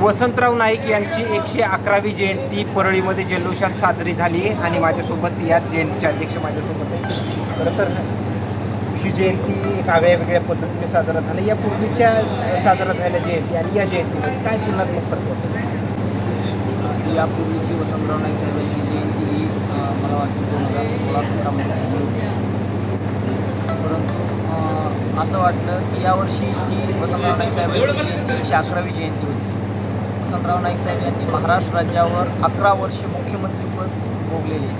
वसंतराव नाईक यांची एकशे अकरावी जयंती परळीमध्ये जल्लोषात साजरी झाली आणि माझ्यासोबत या जयंतीचे अध्यक्ष माझ्यासोबत आहे खरं ही जयंती एक आगळ्या वेगळ्या पद्धतीने साजरा झाली. या पूर्वीच्या साजरा झालेल्या जयंती आणि या जयंतीमध्ये काय तुलनात्मक फरक होतो? यापूर्वीची वसंतराव नाईक साहेबांची जयंती ही मला वाटतं दोन हजार सोळा सतरामध्ये झाली होती. असं वाटलं की यावर्षी जी वसंतराव नाईक साहेबांची एकशे अकरावी जयंती होती वसंतराव नाईक साहेब यांनी महाराष्ट्र राज्यावर अकरा वर्ष मुख्यमंत्रीपद भोगलेले.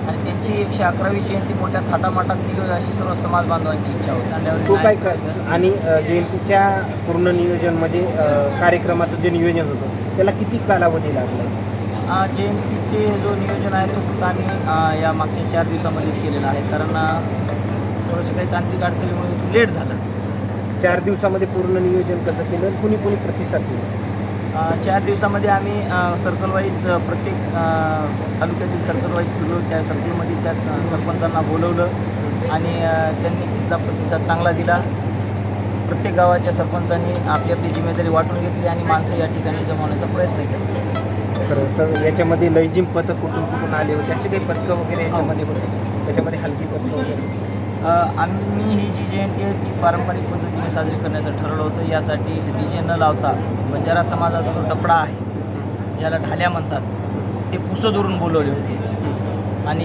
आणि त्यांची एकशे अकरावी जयंती मोठ्या थाटामाटात निघावी अशी सर्व समाज बांधवांची इच्छा होती असतील. आणि जयंतीच्या पूर्ण नियोजन म्हणजे कार्यक्रमाचं जे नियोजन होतं त्याला किती कालावधी लागला जयंतीचे जो नियोजन आहे तो फक्त आम्ही या मागच्या चार दिवसामध्येच केलेला आहे कारण थोडंसं काही तांत्रिक अडचणीमुळे लेट झालं. चार दिवसामध्ये पूर्ण नियोजन कसं केलं आणि कुणी कुणी प्रतिसाद दिला? चार दिवसामध्ये आम्ही सर्कल वाईज प्रत्येक तालुक्यातील सर्कल वाईज फिरलो. त्या सर्कलमध्ये त्या सरपंचांना बोलवलं आणि त्यांनी तिथला प्रतिसाद चांगला दिला. प्रत्येक गावाच्या सरपंचांनी आपली आपली जिम्मेदारी वाटून घेतली आणि माणसं या ठिकाणी जमवण्याचा प्रयत्न केला. खरं तर याच्यामध्ये लयजिम पथक कुठून कुठून आले होते? असे काही पथकं वगैरे याच्यामध्ये होते. त्याच्यामध्ये हलकी पथकं वगैरे आम्ही ही जी जयंती आहे ती पारंपरिक पद्धतीने साजरी करण्याचं ठरवलं होतं. यासाठी डी जे न लावता बंजारा समाजाचा जो टपडा आहे ज्याला ढाल्या म्हणतात ते पुसं पुसदोरून बोलवले होते. आणि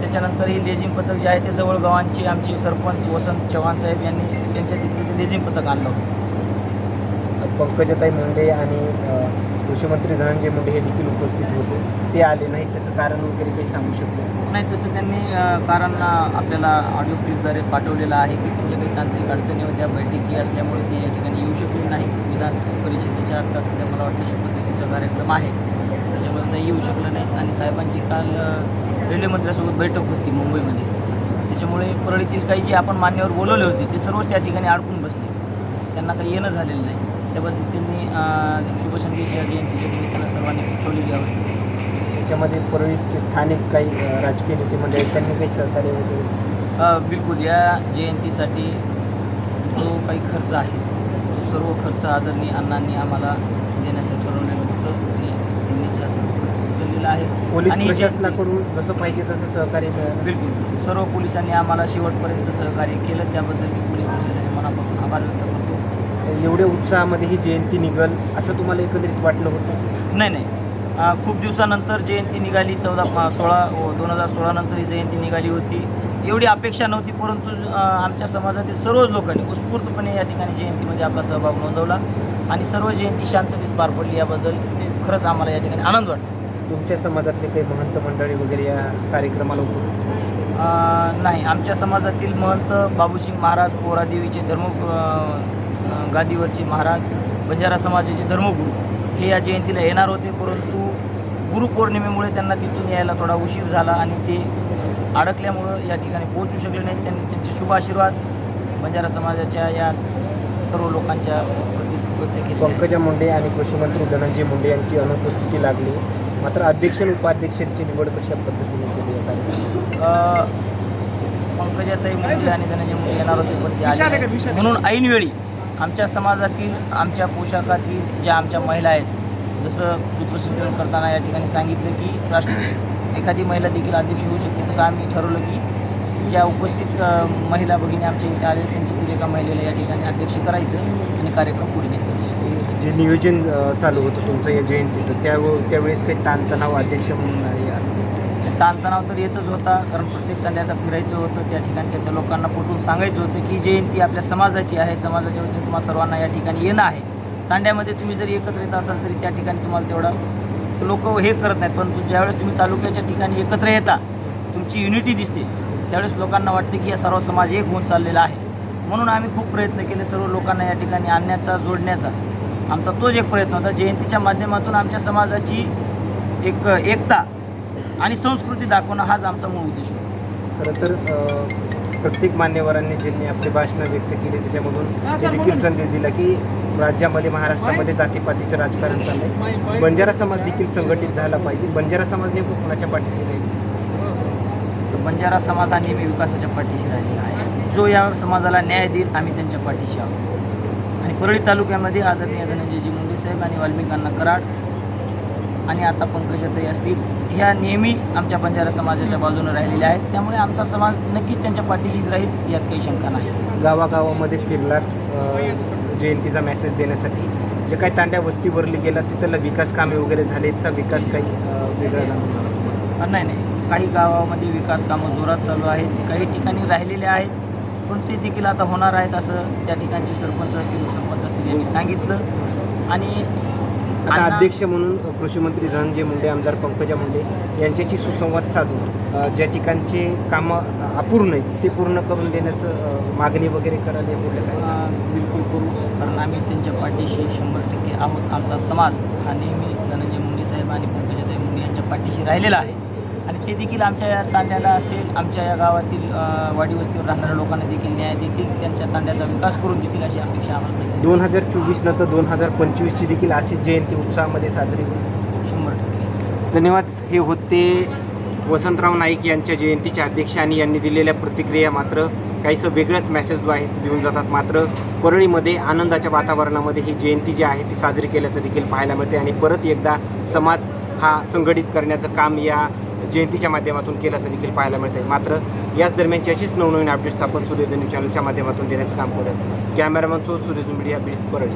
त्याच्यानंतर ही लेझिम पथक जे आहे ते जवळ गावांची आमचे सरपंच वसंत चव्हाण साहेब यांनी त्यांच्या तिथले ते लेझिम पथक आणलं होतं. पंकजाताई मुंडे आणि कृषीमंत्री धनंजय मुंडे हे देखील उपस्थित होते. ते आले नाही त्याचं कारण वगैरे काही सांगू शकतो नाही. तसं त्यांनी कारण आपल्याला ऑडिओ क्लिपद्वारे पाठवलेलं आहे की त्यांच्या काही तांत्रिक अडचणी होत्या बैठकी असल्यामुळे ते या ठिकाणी येऊ शकले नाही. विधान परिषदेच्या आता सध्या मला वाटतं शपथविधीचा कार्यक्रम आहे. त्याच्यामुळे ते येऊ शकलं नाही आणि साहेबांची काल अ, रेल्वे मंत्र्यासोबत बैठक होती मुंबईमध्ये. त्याच्यामुळे परळीतील काही जे आपण मान्यवर बोलवले होते ते सर्वच त्या ठिकाणी अडकून बसले. त्यांना काही येणं झालेलं नाही. त्याबद्दल त्यांनी शुभसंदेश या जयंतीच्या निमित्तानं सर्वांनी पाठवलेली आहे याच्यामध्ये परळीचे स्थानिक काही राजकीय नेते मंडळी आहेत, त्यांनी काही सहकार्य वगैरे? बिलकुल. या जयंतीसाठी जो काही खर्च आहे तो सर्व खर्च आदरणीय अण्णांनी आम्हाला देण्याचं ठरवलेलं होतं. ते त्यांनी सर्व खर्च उचललेला आहे पोलीस प्रशासनाकडून जसं पाहिजे तसं सहकार्य बिलकुल. सर्व पोलिसांनी आम्हाला शेवटपर्यंत सहकार्य केलं. त्याबद्दल मी पोलीस प्रशासनाचे मनापासून आभार व्यक्त करतो. एवढ्या उत्साहामध्ये ही जयंती निघल असं तुम्हाला एकंदरीत वाटलं होतं? नाही नाही. खूप दिवसानंतर जयंती निघाली चौदा सोळा दोन हजार सोळानंतर ही जयंती निघाली होती. एवढी अपेक्षा नव्हती परंतु आमच्या समाजातील सर्वच लोकांनी उत्स्फूर्तपणे या ठिकाणी जयंतीमध्ये आपला सहभाग नोंदवला आणि सर्व जयंती शांततेत पार पडली. याबद्दल खरंच आम्हाला या ठिकाणी आनंद वाटतो. तुमच्या समाजातले काही महंत मंडळी वगैरे या कार्यक्रमाला उपस्थित नाही. आमच्या समाजातील महंत बाबूसिंग महाराज पोरादेवीचे धर्म गादीवरचे महाराज बंजारा समाजाचे धर्मगुरू हे या जयंतीला येणार होते. परंतु गुरुपौर्णिमेमुळे त्यांना तिथून यायला थोडा उशीर झाला आणि ते अडकल्यामुळं या ठिकाणी पोहोचू शकले नाहीत. त्यांनी त्यांचे शुभ आशीर्वाद बंजारा समाजाच्या या सर्व लोकांच्या प्रति व्यक्त केले. आहेत. पंकजा मुंडे आणि कृषीमंत्री धनंजय मुंडे यांची अनुपस्थिती लागली. मात्र अध्यक्ष आणि उपाध्यक्षांची निवड कशा पद्धतीने केली पंकजाताई मुंडे आणि धनंजय मुंडे येणार होते पण. म्हणून ऐनवेळी आमच्या समाजातील आमच्या पोशाखातील ज्या आमच्या महिला आहेत जसं सूत्रसंचलन करताना या ठिकाणी सांगितलं की राष्ट्र एखादी महिला देखील अध्यक्ष होऊ शकते. तसं आम्ही ठरवलं की ज्या उपस्थित महिला भगिनी आमच्या इथे आले त्यांच्यातील एका महिलेला या ठिकाणी अध्यक्ष करायचं आणि कार्यक्रम पुढे न्यायचं. जे नियोजन चालू होतं तुमचं या जयंतीचं त्या त्यावेळेस काही ताणतणाव अध्यक्ष म्हणून ताणतणाव तर येतच होता कारण प्रत्येक तांड्याचा फिरायचं होतं त्या ठिकाणी त्या त्या लोकांना पटवून सांगायचं होतं की जयंती आपल्या समाजाची आहे समाजाच्या वतीने तुम्हाला सर्वांना या ठिकाणी येणं आहे. तांड्यामध्ये तुम्ही जरी एकत्र येत असाल तरी त्या ठिकाणी तुम्हाला तेवढा लोक हे करत नाहीत परंतु ज्यावेळेस तुम्ही तालुक्याच्या ठिकाणी एकत्र येता तुमची युनिटी दिसते त्यावेळेस लोकांना वाटते की या सर्व समाज एक होऊन चाललेला आहे. म्हणून आम्ही खूप प्रयत्न केले सर्व लोकांना या ठिकाणी आणण्याचा जोडण्याचा. आमचा तोच एक प्रयत्न होता जयंतीच्या माध्यमातून आमच्या समाजाची एक एकता आणि संस्कृती दाखवणं हाच आमचा मूळ उद्देश होता. खरं तर अ, प्रत्येक मान्यवरांनी ज्यांनी आपली भाषणं व्यक्त केली त्याच्यामधून ते देखील संदेश दिला की राज्यामध्ये महाराष्ट्रामध्ये जातीपातीचं राजकारण चाललंय. बंजारा समाज देखील संघटित झाला पाहिजे. बंजारा समाज नेमकं कोणाच्या पाठीशी राहील? बंजारा समाज हा नेहमी विकासाच्या पाठीशी राहिलेला आहे. जो या समाजाला न्याय देईल आम्ही त्यांच्या पाठीशी आहोत. आणि परळी तालुक्यामध्ये आदरणीय धनंजयजी मुंडे साहेब आणि वाल्मिकांना कराड आणि आता पंकजाताई असतील ह्या नेहमी आमच्या बंजारा समाजाच्या बाजूने राहिलेल्या आहेत. त्यामुळे आमचा समाज नक्कीच त्यांच्या पाठीशीच राहील यात काही शंका नाही. गावागावामध्ये फिरलात जयंतीचा मेसेज देण्यासाठी. जे काही तांड्या वस्तीवरली गेला तिथलं विकास कामे वगैरे झालेत का? विकास काही वेगळा नाही नाही. काही गावामध्ये विकास कामं जोरात चालू आहेत. काही ठिकाणी राहिलेले आहेत पण ते देखील आता होणार आहेत असं त्या ठिकाणचे सरपंच असतील उपसरपंच असतील यांनी सांगितलं. आणि आता अध्यक्ष म्हणून अ, कृषी मंत्री धनंजय मुंडे आमदार पंकजा मुंडे यांच्याशी सुसंवाद साधून ज्या ठिकाणचे कामं अपूर्ण आहेत ते पूर्ण करून देण्याचं मागणी वगैरे करायला बोललं काय? बिलकुल करू कारण आम्ही त्यांच्या पाठीशी शंभर टक्के आहोत. आमचा समाज हा नेहमी धनंजय मुंडे साहेब आणि पंकजाताई मुंडे यांच्या पाठीशी राहिलेला आहे. आणि ते देखील आमच्या या तांड्याला असतील आमच्या या गावातील अं, वाडी वस्तीवर राहणाऱ्या लोकांना देखील न्याय देतील त्यांच्या तांड्याचा विकास करून देतील अशी अपेक्षा आम्हाला मिळते दोन हजार चोवीस नंतर दोन हजार पंचवीसची देखील अशीच जयंती उत्साहामध्ये साजरी होईल. शंभर टक्के. धन्यवाद. हे होते वसंतराव नाईक यांच्या जयंतीचे अध्यक्ष आणि यांनी दिलेल्या प्रतिक्रिया मात्र काहीसं वेगळंच मेसेज आहे देऊन जातात. मात्र परळीमध्ये आनंदाच्या वातावरणामध्ये ही जयंती जी आहे ती साजरी केल्याचं देखील पाहायला मिळते. आणि परत एकदा समाज हा संघटित करण्याचं काम या जयंतीच्या माध्यमातून केल्याचं देखील पाहायला मिळते मात्र याच दरम्यानची अशीच नवनवीन अपडेट्स आपण सूर्यधनी चॅनलच्या माध्यमातून देण्याचं काम करत कॅमेरामन सो सूर्यधन मीडिया बीड परळी